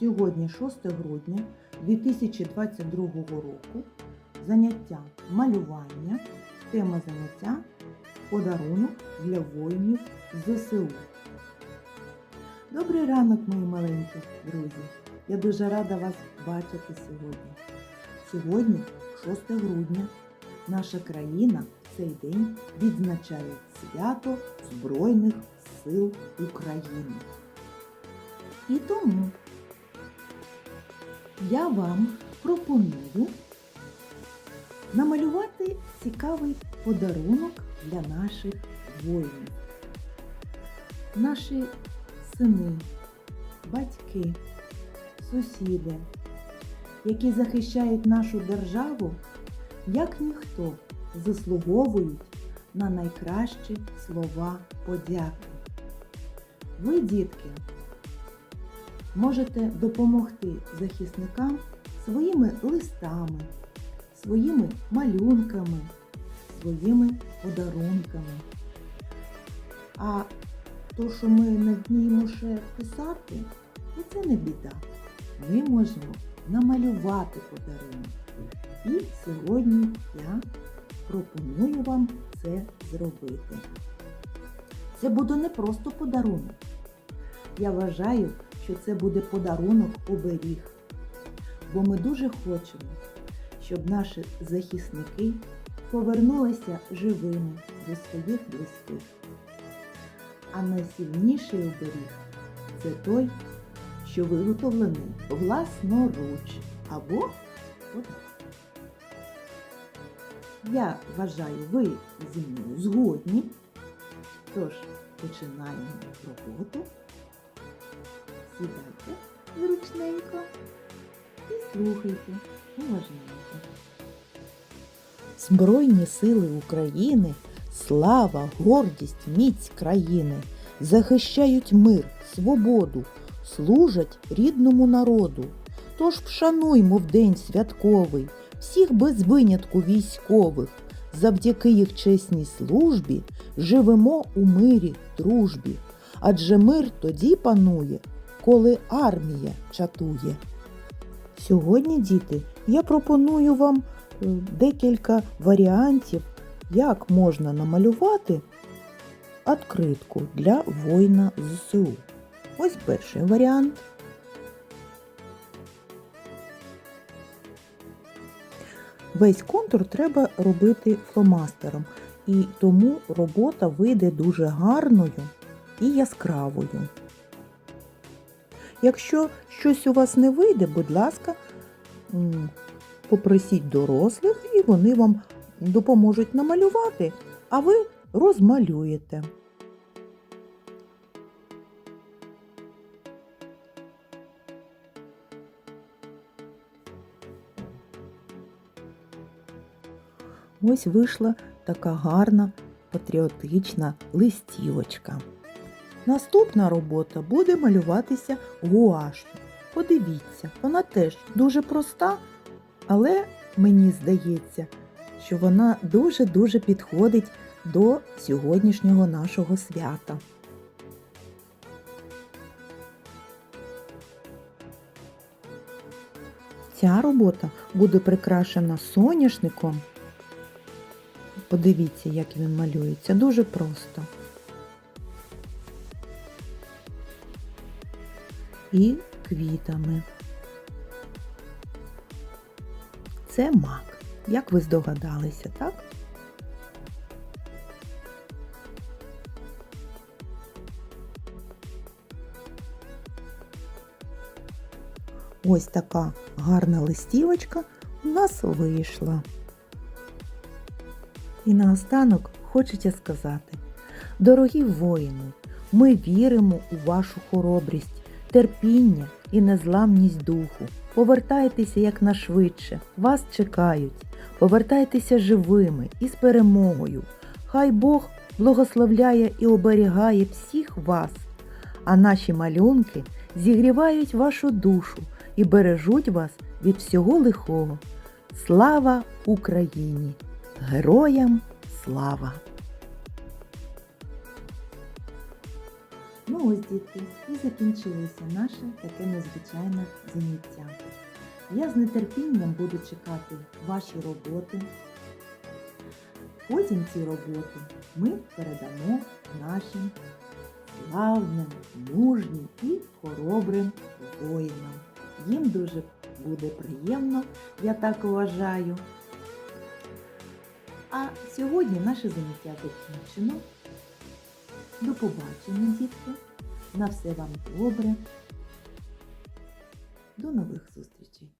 Сьогодні 6 грудня 2022 року. Заняття малювання. Тема заняття подарунок для воїнів ЗСУ. Добрий ранок, мої маленькі друзі. Я дуже рада вас бачити сьогодні. Сьогодні, 6 грудня, наша країна в цей день відзначає свято Збройних сил України. І тому я вам пропоную намалювати цікавий подарунок для наших воїнів. Наші сини, батьки, сусіди, які захищають нашу державу, як ніхто заслуговують на найкращі слова подяки. Ви, дітки, можете допомогти захисникам своїми листами, своїми малюнками, своїми подарунками. А то, що ми не вміємо ще писати, то це не біда. Ми можемо намалювати подарунок. І сьогодні я пропоную вам це зробити. Це буде не просто подарунок. Я вважаю, що це буде подарунок оберіг. Бо ми дуже хочемо, щоб наші захисники повернулися живими до своїх близьких. А найсильніший оберіг це той, що виготовлений власноруч або. Я вважаю, ви зі мною згодні. Тож починаємо роботу. Сідайте зручненько і слухайте уважненько. Збройні сили України, слава, гордість, міць країни захищають мир, свободу, служать рідному народу. Тож вшануймо в день святковий всіх без винятку військових. Завдяки їх чесній службі живемо у мирі, дружбі. Адже мир тоді панує, коли армія чатує. Сьогодні, діти, я пропоную вам е, декілька варіантів, як можна намалювати відкритку для воїна ЗСУ. Ось перший варіант. Весь контур треба робити фломастером, і тому робота вийде дуже гарною і яскравою. Якщо щось у вас не вийде, будь ласка, попросіть дорослих і вони вам допоможуть намалювати, а ви розмалюєте. Ось вийшла така гарна патріотична листівочка. Наступна робота буде малюватися гуашю. Подивіться, вона теж дуже проста, але мені здається, що вона дуже-дуже підходить до сьогоднішнього нашого свята. Ця робота буде прикрашена соняшником. Подивіться, як він малюється. Дуже просто. І квітами. Це мак. Як ви здогадалися, так? Ось така гарна листівочка у нас вийшла. І наостанок хочеться сказати, дорогі воїни, ми віримо у вашу хоробрість, терпіння і незламність духу. Повертайтеся якнайшвидше, вас чекають. Повертайтеся живими і з перемогою. Хай Бог благословляє і оберігає всіх вас, а наші малюнки зігрівають вашу душу і бережуть вас від всього лихого. Слава Україні! Героям слава! Ну ось, дітки, і закінчилося наше таке незвичайне заняття. Я з нетерпінням буду чекати ваші роботи. Потім ці роботи ми передамо нашим славним, мужнім і хоробрим воїнам. Їм дуже буде приємно, я так вважаю. А сьогодні наше заняття закінчено. До побачення, дітки. На все вам добре. До нових зустрічей!